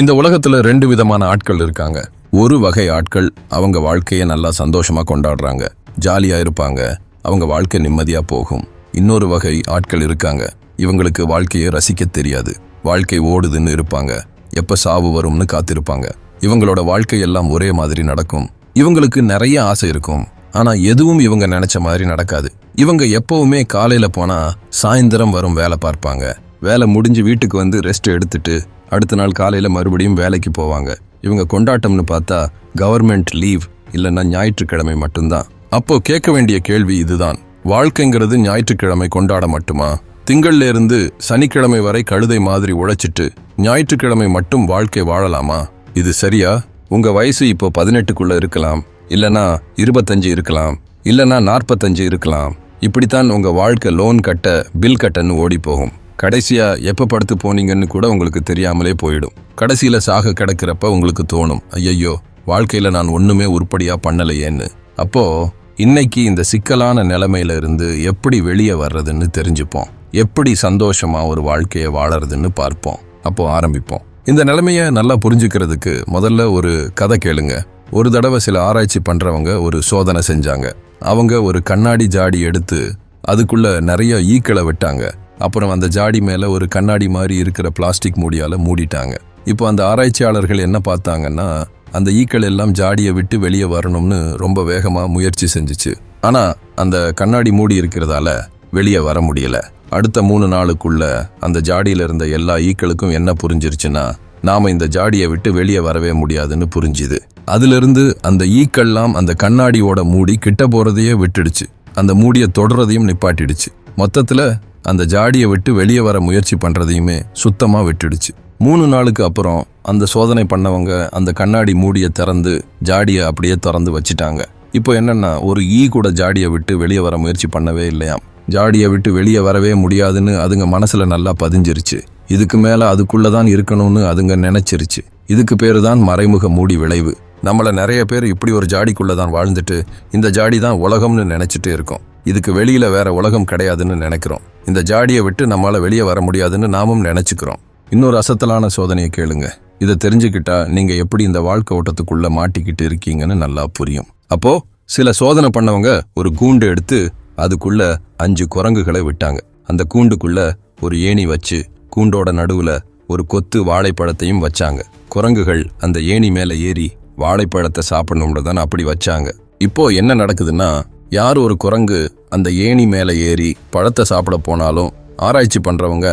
இந்த உலகத்தில் ரெண்டு விதமான ஆட்கள் இருக்காங்க. ஒரு வகை ஆட்கள் அவங்க வாழ்க்கையை நல்லா சந்தோஷமாக கொண்டாடுறாங்க. ஜாலியாக இருப்பாங்க. அவங்க வாழ்க்கை நிம்மதியாக போகும். இன்னொரு வகை ஆட்கள் இருக்காங்க. இவங்களுக்கு வாழ்க்கையை ரசிக்க தெரியாது. வாழ்க்கை ஓடுதுன்னு இருப்பாங்க. எப்போ சாவு வரும்னு காத்திருப்பாங்க. இவங்களோட வாழ்க்கை எல்லாம் ஒரே மாதிரி நடக்கும். இவங்களுக்கு நிறைய ஆசை இருக்கும். ஆனால் எதுவும் இவங்க நினைச்ச மாதிரி நடக்காது. இவங்க எப்பவுமே காலையில் போனால் சாயந்தரம் வரும் வேலை பார்ப்பாங்க. வேலை முடிஞ்சு வீட்டுக்கு வந்து ரெஸ்ட் எடுத்துட்டு அடுத்த நாள் காலையில் மறுபடியும் வேலைக்கு போவாங்க. இவங்க கொண்டாட்டம்னு பார்த்தா கவர்மெண்ட் லீவ் இல்லைன்னா ஞாயிற்றுக்கிழமை மட்டும்தான். அப்போ கேட்க வேண்டிய கேள்வி இதுதான். வாழ்க்கைங்கிறது ஞாயிற்றுக்கிழமை கொண்டாட மட்டுமா? திங்கள்ல இருந்து சனிக்கிழமை வரை கழுதை மாதிரி உழைச்சிட்டு ஞாயிற்றுக்கிழமை மட்டும் வாழ்க்கை வாழலாமா? இது சரியா? உங்க வயசு இப்போ பதினெட்டுக்குள்ள இருக்கலாம். இல்லனா இருபத்தஞ்சு இருக்கலாம். இல்லனா நாற்பத்தஞ்சு இருக்கலாம். இப்படித்தான் உங்க வாழ்க்கை லோன் கட்ட பில் கட்டன்னு ஓடி போகும். கடைசியாக எப்போ படுத்து போனீங்கன்னு கூட உங்களுக்கு தெரியாமலே போயிடும். கடைசியில் சாக கிடக்கிறப்ப உங்களுக்கு தோணும் ஐயையோ வாழ்க்கையில் நான் ஒன்றுமே உருப்படியாக பண்ணலையேன்னு. அப்போது இன்னைக்கு இந்த சிக்கலான நிலைமையில இருந்து எப்படி வெளியே வர்றதுன்னு தெரிஞ்சுப்போம். எப்படி சந்தோஷமாக ஒரு வாழ்க்கையை வாழறதுன்னு பார்ப்போம். அப்போது ஆரம்பிப்போம். இந்த நிலைமையை நல்லா புரிஞ்சுக்கிறதுக்கு முதல்ல ஒரு கதை கேளுங்க. ஒரு தடவை சில ஆராய்ச்சி பண்ணுறவங்க ஒரு சோதனை செஞ்சாங்க. அவங்க ஒரு கண்ணாடி ஜாடி எடுத்து அதுக்குள்ளே நிறைய ஈக்களை விட்டாங்க. அப்புறம் அந்த ஜாடி மேலே ஒரு கண்ணாடி மாதிரி இருக்கிற பிளாஸ்டிக் மூடியால் மூடிட்டாங்க. இப்போ அந்த ஆராய்ச்சியாளர்கள் என்ன பார்த்தாங்கன்னா அந்த ஈக்கள் எல்லாம் ஜாடியை விட்டு வெளியே வரணும்னு ரொம்ப வேகமாக முயற்சி செஞ்சுச்சு. ஆனால் அந்த கண்ணாடி மூடி இருக்கிறதால வெளியே வர முடியல. அடுத்த மூணு நாளுக்குள்ள அந்த ஜாடியில் இருந்த எல்லா ஈக்களுக்கும் என்ன புரிஞ்சிருச்சுன்னா நாம் இந்த ஜாடியை விட்டு வெளியே வரவே முடியாதுன்னு புரிஞ்சுது. அதிலிருந்து அந்த ஈக்கள்லாம் அந்த கண்ணாடியோட மூடி கிட்ட போகிறதையே விட்டுடுச்சு. அந்த மூடியை தொடறதையும் நிப்பாட்டிடுச்சு. மொத்தத்தில் அந்த ஜாடியை விட்டு வெளியே வர முயற்சி பண்ணுறதையுமே சுத்தமாக விட்டுடுச்சு. மூணு நாளுக்கு அப்புறம் அந்த சோதனை பண்ணவங்க அந்த கண்ணாடி மூடியை திறந்து ஜாடியை அப்படியே திறந்து வச்சிட்டாங்க. இப்போ என்னென்னா ஒரு ஈ கூட ஜாடியை விட்டு வெளியே வர முயற்சி பண்ணவே இல்லையாம். ஜாடியை விட்டு வெளியே வரவே முடியாதுன்னு அதுங்க மனசில் நல்லா பதிஞ்சிருச்சு. இதுக்கு மேலே அதுக்குள்ளே தான் இருக்கணும்னு அதுங்க நினச்சிருச்சு. இதுக்கு பேர் தான் மறைமுக மூடி விளைவு. நம்மளை நிறைய பேர் இப்படி ஒரு ஜாடிக்குள்ளே தான் வாழ்ந்துட்டு இந்த ஜாடி தான் உலகம்னு நினச்சிட்டு இருக்கோம். இதுக்கு வெளியில் வேற உலகம் கிடையாதுன்னு நினைக்கிறோம். இந்த ஜாடியை விட்டு நம்மளால் வெளியே வர முடியாதுன்னு நாமும் நினச்சிக்கிறோம். இன்னொரு அசத்தலான சோதனையை கேளுங்க. இதை தெரிஞ்சுக்கிட்டா நீங்கள் எப்படி இந்த வாழ்க்கை ஓட்டத்துக்குள்ளே மாட்டிக்கிட்டு இருக்கீங்கன்னு நல்லா புரியும். அப்போது சில சோதனை பண்ணவங்க ஒரு கூண்டு எடுத்து அதுக்குள்ள அஞ்சு குரங்குகளை விட்டாங்க. அந்த கூண்டுக்குள்ள ஒரு ஏணி வச்சு கூண்டோட நடுவில் ஒரு கொத்து வாழைப்பழத்தையும் வச்சாங்க. குரங்குகள் அந்த ஏணி மேலே ஏறி வாழைப்பழத்தை சாப்பிடணும்னு தான் அப்படி வச்சாங்க. இப்போ என்ன நடக்குதுன்னா யார் ஒரு குரங்கு அந்த ஏணி மேலே ஏறி பழத்தை சாப்பிட போனாலும் ஆராய்ச்சி பண்ணுறவங்க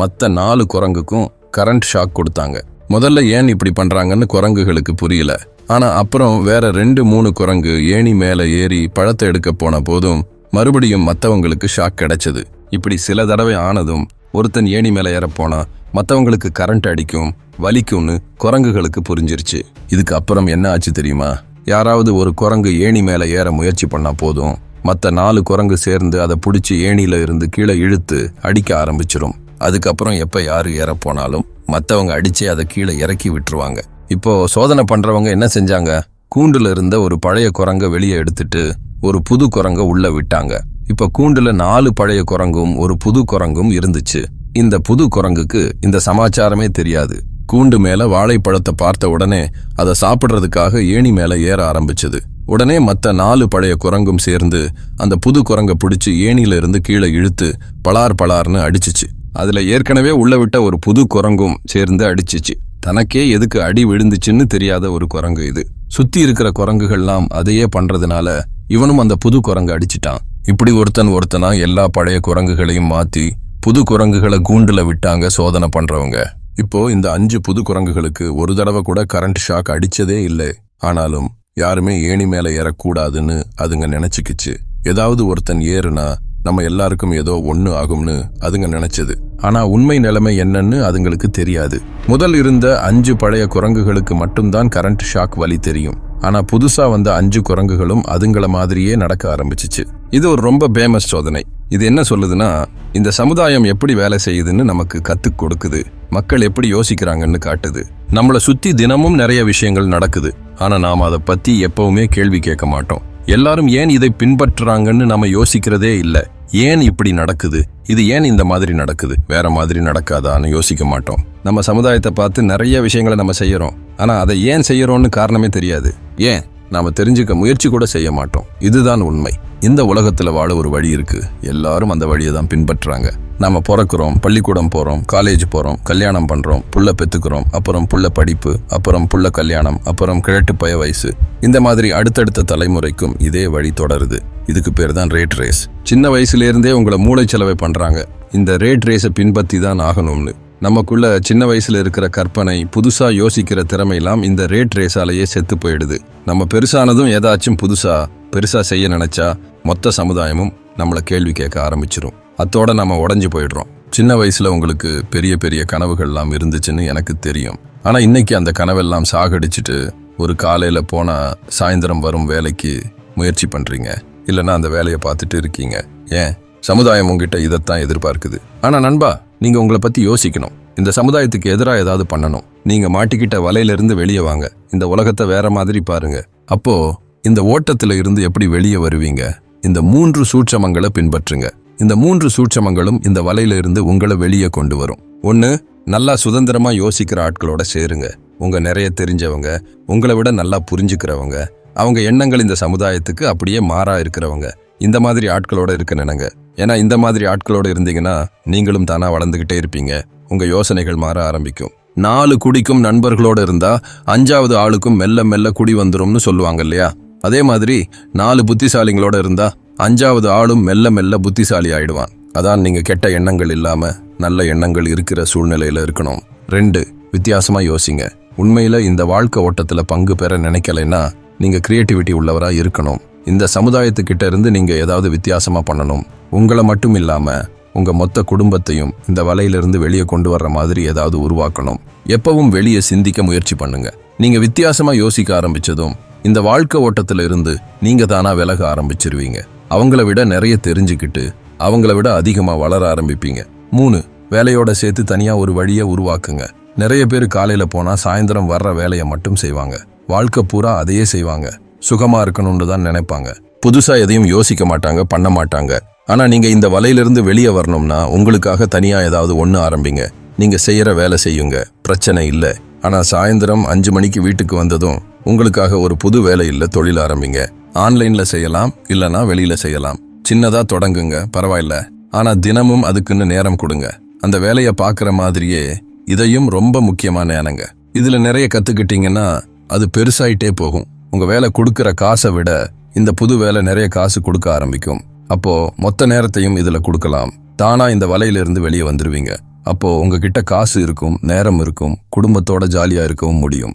மற்ற நாலு குரங்குக்கும் கரண்ட் ஷாக் கொடுத்தாங்க. முதல்ல ஏன் இப்படி பண்ணுறாங்கன்னு குரங்குகளுக்கு புரியல. ஆனால் அப்புறம் வேற ரெண்டு மூணு குரங்கு ஏணி மேலே ஏறி பழத்தை எடுக்க போன போதும் மறுபடியும் மற்றவங்களுக்கு ஷாக் கிடைச்சது. இப்படி சில தடவை ஆனதும் ஒருத்தன் ஏணி மேலே ஏறப்போனா மற்றவங்களுக்கு கரண்ட் அடிக்கும் வலிக்கும்னு குரங்குகளுக்கு புரிஞ்சிருச்சு. இதுக்கு அப்புறம் என்ன ஆச்சு தெரியுமா? யாராவது ஒரு குரங்கு ஏணி மேலே ஏற முயற்சி பண்ணால் போதும். மற்ற நாலு குரங்கு சேர்ந்து அதை பிடிச்சி ஏணியில் இருந்து கீழே இழுத்து அடிக்க ஆரம்பிச்சிடும் அதுக்கப்புறம் எப்போ யார் ஏற போனாலும் மற்றவங்க அடித்து அதை கீழே இறக்கி விட்டுருவாங்க. இப்போது சோதனை பண்ணுறவங்க என்ன செஞ்சாங்க? கூண்டில் இருந்த ஒரு பழைய குரங்கை வெளியே எடுத்துட்டு ஒரு புது குரங்க உள்ளே விட்டாங்க. இப்போ கூண்டில் நாலு பழைய குரங்கும் ஒரு புது குரங்கும் இருந்துச்சு. இந்த புது குரங்குக்கு இந்த சமாச்சாரமே தெரியாது. கூண்டு மேல வாழைப்பழத்தை பார்த்த உடனே அதை சாப்பிடுறதுக்காக ஏணி மேல ஏற ஆரம்பிச்சது. உடனே மத்த நாலு பழைய குரங்கும் சேர்ந்து அந்த புது குரங்கை பிடிச்சி ஏணியில இருந்து கீழே இழுத்து பலார் பலார்னு அடிச்சுச்சு. அதுல ஏற்கனவே உள்ள விட்ட ஒரு புது குரங்கும் சேர்ந்து அடிச்சுச்சு. தனக்கே எதுக்கு அடி விழுந்துச்சுன்னு தெரியாத ஒரு குரங்கு இது. சுத்தி இருக்கிற குரங்குகள்லாம் அதையே பண்றதுனால இவனும் அந்த புது குரங்கு அடிச்சிட்டான். இப்படி ஒருத்தன் ஒருத்தனா எல்லா பழைய குரங்குகளையும் மாத்தி புது குரங்குகளை கூண்டுல விட்டாங்க சோதனை பண்றவங்க. இப்போ இந்த அஞ்சு புது குரங்குகளுக்கு ஒரு தடவை கூட கரண்ட் ஷாக் அடிச்சதே இல்லை. ஆனாலும் யாருமே ஏணி மேல ஏறக்கூடாதுன்னு அதுங்க நினைச்சுக்கிச்சு. ஏதாவது ஒருத்தன் ஏறுனா நம்ம எல்லாருக்கும் ஏதோ ஒண்ணு ஆகும்னு அதுங்க நினைச்சது. ஆனா உண்மை நிலைமை என்னன்னு அதுங்களுக்கு தெரியாது. முதல் இருந்த அஞ்சு பழைய குரங்குகளுக்கு மட்டும்தான் கரண்ட் ஷாக் வலி தெரியும். ஆனா புதுசா வந்த அஞ்சு குரங்குகளும் அதுங்கள மாதிரியே நடக்க ஆரம்பிச்சிச்சு. இது ஒரு ரொம்ப பேமஸ் சோதனை. இது என்ன சொல்லுதுன்னா இந்த சமுதாயம் எப்படி வேலை செய்யுதுன்னு நமக்கு கத்துக் கொடுக்குது. மக்கள் எப்படி யோசிக்கிறாங்கன்னு காட்டுது. நம்மளை சுத்தி தினமும் நிறைய விஷயங்கள் நடக்குது. ஆனா நாம் அதை பத்தி எப்பவுமே கேள்வி கேட்க மாட்டோம். எல்லாரும் ஏன் இதை பின்பற்றுறாங்கன்னு நம்ம யோசிக்கிறதே இல்லை. ஏன் இப்படி நடக்குது? இது ஏன் இந்த மாதிரி நடக்குது? வேற மாதிரி நடக்காதான்னு யோசிக்க மாட்டோம். நம்ம சமுதாயத்தை பார்த்து நிறைய விஷயங்களை நம்ம செய்யறோம். ஆனா அதை ஏன் செய்யறோம்னு காரணமே தெரியாது. ஏன்? நாம தெரிஞ்சுக்க முயற்சி கூட செய்ய மாட்டோம். இதுதான் உண்மை. இந்த உலகத்தில் வாழ ஒரு வழி இருக்கு. எல்லாரும் அந்த வழியை தான் பின்பற்றுறாங்க நம்ம பிறக்கிறோம் பள்ளிக்கூடம் போகிறோம் காலேஜ் போகிறோம் கல்யாணம் பண்ணுறோம் புள்ள பெற்றுக்கிறோம் அப்புறம் புள்ள படிப்பு அப்புறம் புள்ள கல்யாணம் அப்புறம் கிழட்டு பய வயசு. இந்த மாதிரி அடுத்தடுத்த தலைமுறைக்கும் இதே வழி தொடருது. இதுக்கு பேர் தான் ரேட் ரேஸ் சின்ன வயசுலேருந்தே உங்களை மூளைச்செலவை பண்ணுறாங்க இந்த ரேட் ரேஸை பின்பற்றி தான் ஆகணும்னு. நமக்குள்ள சின்ன வயசுல இருக்கிற கற்பனை புதுசா யோசிக்கிற திறமையெல்லாம் இந்த ரேட் ரேஸாலேயே செத்து போயிடுது. நம்ம பெருசானதும் ஏதாச்சும் புதுசா பெருசாக செய்ய நினச்சா மொத்த சமுதாயமும் நம்மளை கேள்வி கேட்க ஆரம்பிச்சிடும் அத்தோட நம்ம உடஞ்சி போயிடுறோம். சின்ன வயசில் உங்களுக்கு பெரிய பெரிய கனவுகள்லாம் இருந்துச்சுன்னு எனக்கு தெரியும். ஆனால் இன்னைக்கு அந்த கனவெல்லாம் சாகடிச்சிட்டு ஒரு காலையில் போனால் சாயந்தரம் வரும் வேலைக்கு முயற்சி பண்ணுறீங்க இல்லைன்னா அந்த வேலையை பார்த்துட்டு இருக்கீங்க. ஏன்? சமுதாயம் உங்ககிட்ட இதைத்தான் எதிர்பார்க்குது. ஆனால் நண்பா நீங்கள் உங்களை பற்றி யோசிக்கணும். இந்த சமுதாயத்துக்கு எதிராக ஏதாவது பண்ணணும். நீங்கள் மாட்டிக்கிட்ட வலையிலிருந்து வெளியே வாங்க. இந்த உலகத்தை வேற மாதிரி பாருங்க. அப்போது இந்த ஓட்டத்தில் இருந்து எப்படி வெளியே வருவீங்க? இந்த மூன்று சூட்சமங்களை பின்பற்றுங்க. இந்த மூன்று சூட்சமங்களும் இந்த வலையில இருந்து உங்களை வெளியே கொண்டு வரும். ஒன்று நல்லா சுதந்திரமா யோசிக்கிற ஆட்களோட சேருங்க. உங்க நிறைய தெரிஞ்சவங்க உங்களை விட நல்லா புரிஞ்சுக்கிறவங்க அவங்க எண்ணங்கள் இந்த சமுதாயத்துக்கு அப்படியே மாறா இருக்கிறவங்க. இந்த மாதிரி ஆட்களோட இருக்க நினைங்க. ஏன்னா இந்த மாதிரி ஆட்களோட இருந்தீங்கன்னா நீங்களும் தானா வளர்ந்துகிட்டே இருப்பீங்க. உங்க யோசனைகள் மாற ஆரம்பிக்கும். நாலு குடிக்கும் நண்பர்களோட இருந்தா அஞ்சாவது ஆளுக்கும் மெல்ல மெல்ல குடி வந்துரும்னு சொல்லுவாங்க இல்லையா? அதே மாதிரி நாலு புத்திசாலிங்களோட இருந்தா அஞ்சாவது ஆளும் மெல்ல மெல்ல புத்திசாலி ஆயிடுவான். அதான் நீங்க கெட்ட எண்ணங்கள் இல்லாம நல்ல எண்ணங்கள் இருக்கிற சூழ்நிலையில இருக்கணும். ரெண்டு வித்தியாசமா யோசிங்க. உண்மையில இந்த வாழ்க்கை ஓட்டத்துல பங்கு பெற நினைக்கலைன்னா நீங்க கிரியேட்டிவிட்டி உள்ளவரா இருக்கணும். இந்த சமுதாயத்துக்கிட்ட இருந்து நீங்க ஏதாவது வித்தியாசமா பண்ணணும். உங்களை மட்டும் இல்லாம உங்க மொத்த குடும்பத்தையும் இந்த வலையிலிருந்து வெளியே கொண்டு வர்ற மாதிரி ஏதாவது உருவாக்கணும். எப்பவும் வெளியே சிந்திக்க முயற்சி பண்ணுங்க. நீங்க வித்தியாசமா யோசிக்க ஆரம்பிச்சதும் இந்த வாழ்க்கை ஓட்டத்தில் இருந்து நீங்க தானா விலக ஆரம்பிச்சிருவீங்க. அவங்கள விட நிறைய தெரிஞ்சுக்கிட்டு அவங்கள விட அதிகமா வளர ஆரம்பிப்பீங்க. மூணு வேலையோட சேர்த்து தனியா ஒரு வழியை உருவாக்குங்க. நிறைய பேர் காலையில போனா சாயந்தரம் வர்ற வேலையை மட்டும் செய்வாங்க. வாழ்க்கை பூரா அதையே செய்வாங்க. சுகமா இருக்கணும்னு தான் நினைப்பாங்க. புதுசா எதையும் யோசிக்க மாட்டாங்க பண்ண மாட்டாங்க. ஆனா நீங்க இந்த வலையிலிருந்து வெளியே வரணும்னா உங்களுக்காக தனியா ஏதாவது ஒன்று ஆரம்பிங்க. நீங்க செய்யற வேலை செய்யுங்க. பிரச்சனை இல்லை. ஆனா சாயந்தரம் அஞ்சு மணிக்கு வீட்டுக்கு வந்ததும் உங்களுக்காக ஒரு புது வேலை இல்லை தொழில் ஆரம்பிங்க. ஆன்லைன்ல செய்யலாம் இல்லைனா வெளியில செய்யலாம். சின்னதா தொடங்குங்க பரவாயில்ல. ஆனா தினமும் அதுக்குன்னு நேரம் கொடுங்க. அந்த வேலையை பார்க்குற மாதிரியே இதையும் ரொம்ப முக்கியமான நேரங்க இதுல நிறைய கத்துக்கிட்டீங்கன்னா அது பெருசாயிட்டே போகும். உங்க வேலை கொடுக்குற காசை விட இந்த புது வேலை நிறைய காசு கொடுக்க ஆரம்பிக்கும். அப்போ மொத்த நேரத்தையும் இதுல கொடுக்கலாம். தானா இந்த வலையிலிருந்து வெளியே வந்துருவீங்க. அப்போ உங்ககிட்ட காசு இருக்கும் நேரம் இருக்கும் குடும்பத்தோட ஜாலியா இருக்கவும் முடியும்.